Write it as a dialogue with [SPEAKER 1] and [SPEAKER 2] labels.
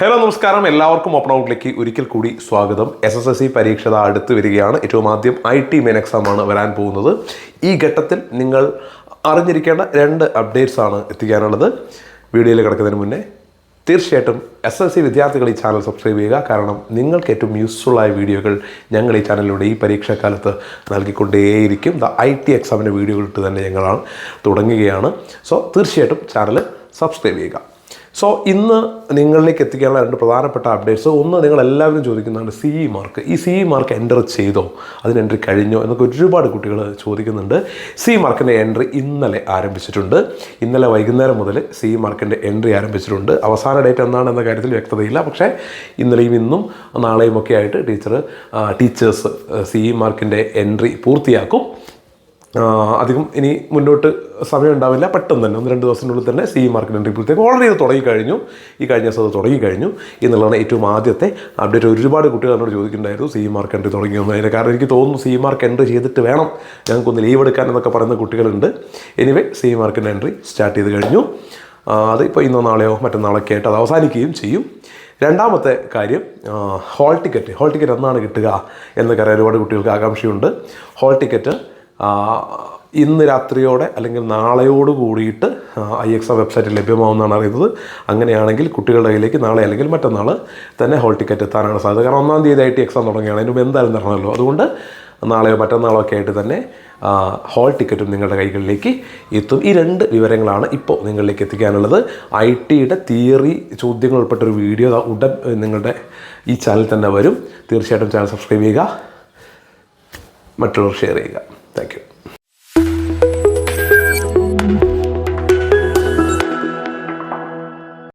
[SPEAKER 1] Hello നമസ്കാരം. എല്ലാവർക്കും open ഔട്ടിലേക്ക് ഒരിക്കൽ കൂടി സ്വാഗതം. എസ് എസ് എസ് സി പരീക്ഷ അടുത്ത് വരികയാണ്. ഏറ്റവും ആദ്യം ഐ ടി മെയിൻ എക്സാമാണ് വരാൻ പോകുന്നത്. ഈ ഘട്ടത്തിൽ നിങ്ങൾ അറിഞ്ഞിരിക്കേണ്ട രണ്ട് അപ്ഡേറ്റ്സ് ആണ് എത്തിക്കാനുള്ളത്. വീഡിയോയിൽ കിടക്കുന്നതിന് മുന്നേ തീർച്ചയായിട്ടും എസ് എസ് സി വിദ്യാർത്ഥികൾ ഈ ചാനൽ സബ്സ്ക്രൈബ് ചെയ്യുക. കാരണം നിങ്ങൾക്ക് ഏറ്റവും യൂസ്ഫുള്ളായ വീഡിയോകൾ ഞങ്ങൾ ഈ ചാനലിലൂടെ ഈ പരീക്ഷാക്കാലത്ത് നൽകിക്കൊണ്ടേയിരിക്കും. ദ ഐ ടി എക്സാമിന്റെ വീഡിയോകൾ ഇട്ട് തന്നെ ഞങ്ങളാണ് തുടങ്ങുകയാണ്. സോ തീർച്ചയായിട്ടും ചാനൽ സബ്സ്ക്രൈബ് ചെയ്യുക. സോ ഇന്ന് നിങ്ങളിലേക്ക് എത്തിക്കാനുള്ള രണ്ട് പ്രധാനപ്പെട്ട അപ്ഡേറ്റ്സ് ഒന്ന് നിങ്ങൾ എല്ലാവരും ചോദിക്കുന്നതാണ് സി ഇ മാർക്ക് ഈ സി ഇ മാർക്ക് എന്റർ ചെയ്തോ? അതിന് എൻട്രി കഴിഞ്ഞോ? എന്നൊക്കെ ഒരുപാട് കുട്ടികൾ ചോദിക്കുന്നുണ്ട്. സി മാർക്കിന്റെ എൻട്രി ഇന്നലെ ആരംഭിച്ചിട്ടുണ്ട്. ഇന്നലെ വൈകുന്നേരം മുതൽ സി ഇ മാർക്കിന്റെ എൻട്രി ആരംഭിച്ചിട്ടുണ്ട്. അവസാന ഡേറ്റ് എന്നാണ് എന്ന കാര്യത്തിൽ വ്യക്തതയില്ല. പക്ഷേ ഇന്നലെയും ഇന്നും നാളെയും ഒക്കെ ആയിട്ട് ടീച്ചർ ടീച്ചേഴ്സ് സി ഇ മാർക്കിന്റെ എൻട്രി പൂർത്തിയാക്കും. അധികം ഇനി മുന്നോട്ട് സമയം ഉണ്ടാവില്ല പെട്ടെന്ന് തന്നെ ഒന്ന് രണ്ട് ദിവസത്തിനുള്ളിൽ തന്നെ സി മാർക്കറ്റ് എൻട്രി ഇപ്പോഴത്തേക്ക് ഓൾറെഡി ഇത് തുടങ്ങിക്കഴിഞ്ഞു. ഈ കഴിഞ്ഞ ദിവസം അത് തുടങ്ങിക്കഴിഞ്ഞു. എന്നുള്ളതാണ് ഏറ്റവും ആദ്യത്തെ അപ്ഡേറ്റ് ഒരുപാട് കുട്ടികൾ എന്നോട് ചോദിക്കുന്നുണ്ടായിരുന്നു സി മാർക്ക് എൻട്രി തുടങ്ങിയെന്ന്. അതിന് കാരണം എനിക്ക് തോന്നുന്നു സി മാർക്ക് എൻട്രി ചെയ്തിട്ട് വേണം. ഞങ്ങൾക്കൊന്ന് ലീവ് എടുക്കാൻ എന്നൊക്കെ പറയുന്ന കുട്ടികളുണ്ട്. Anyway C market entry start ചെയ്ത് കഴിഞ്ഞു. അത് ഇപ്പോൾ ഇന്നോ നാളെയോ മറ്റന്നാളൊക്കെ ആയിട്ട് അത് അവസാനിക്കുകയും ചെയ്യും. രണ്ടാമത്തെ കാര്യം ഹോൾ ടിക്കറ്റ് ഹോൾ ടിക്കറ്റ് എന്നാണ് കിട്ടുക എന്നൊക്കെ അറിയാൻ ഒരുപാട് കുട്ടികൾക്ക് ആകാംക്ഷയുണ്ട്. ഹോൾ ടിക്കറ്റ് ഇന്ന് രാത്രിയോടെ അല്ലെങ്കിൽ നാളെയോട് കൂടിയിട്ട് ഐ എക്സ് വെബ്സൈറ്റിൽ ലഭ്യമാവുമെന്നാണ് അറിയുന്നത്. അങ്ങനെയാണെങ്കിൽ കുട്ടികളുടെ കയ്യിലേക്ക് നാളെ അല്ലെങ്കിൽ മറ്റന്നാൾ തന്നെ ഹോൾ ടിക്കറ്റ് എത്താനാണ് സാധ്യത. കാരണം ഒന്നാം തീയതി ഐ ടി എക്സാം തുടങ്ങുകയാണ്. അതിന് എന്തായാലും തരണമല്ലോ അതുകൊണ്ട് നാളെയോ മറ്റന്നാളോ ഒക്കെ ആയിട്ട് തന്നെ ഹോൾ ടിക്കറ്റും നിങ്ങളുടെ കൈകളിലേക്ക് എത്തും. ഈ രണ്ട് വിവരങ്ങളാണ് ഇപ്പോൾ നിങ്ങളിലേക്ക് എത്തിക്കാനുള്ളത്. ഐ ടിയുടെ തിയറി ചോദ്യങ്ങൾ ഉൾപ്പെട്ടൊരു വീഡിയോ ഉടൻ നിങ്ങളുടെ ഈ ചാനൽ തന്നെ വരും. തീർച്ചയായിട്ടും ചാനൽ സബ്സ്ക്രൈബ് ചെയ്യുക. മറ്റുള്ളവർ ഷെയർ ചെയ്യുക. Thank you.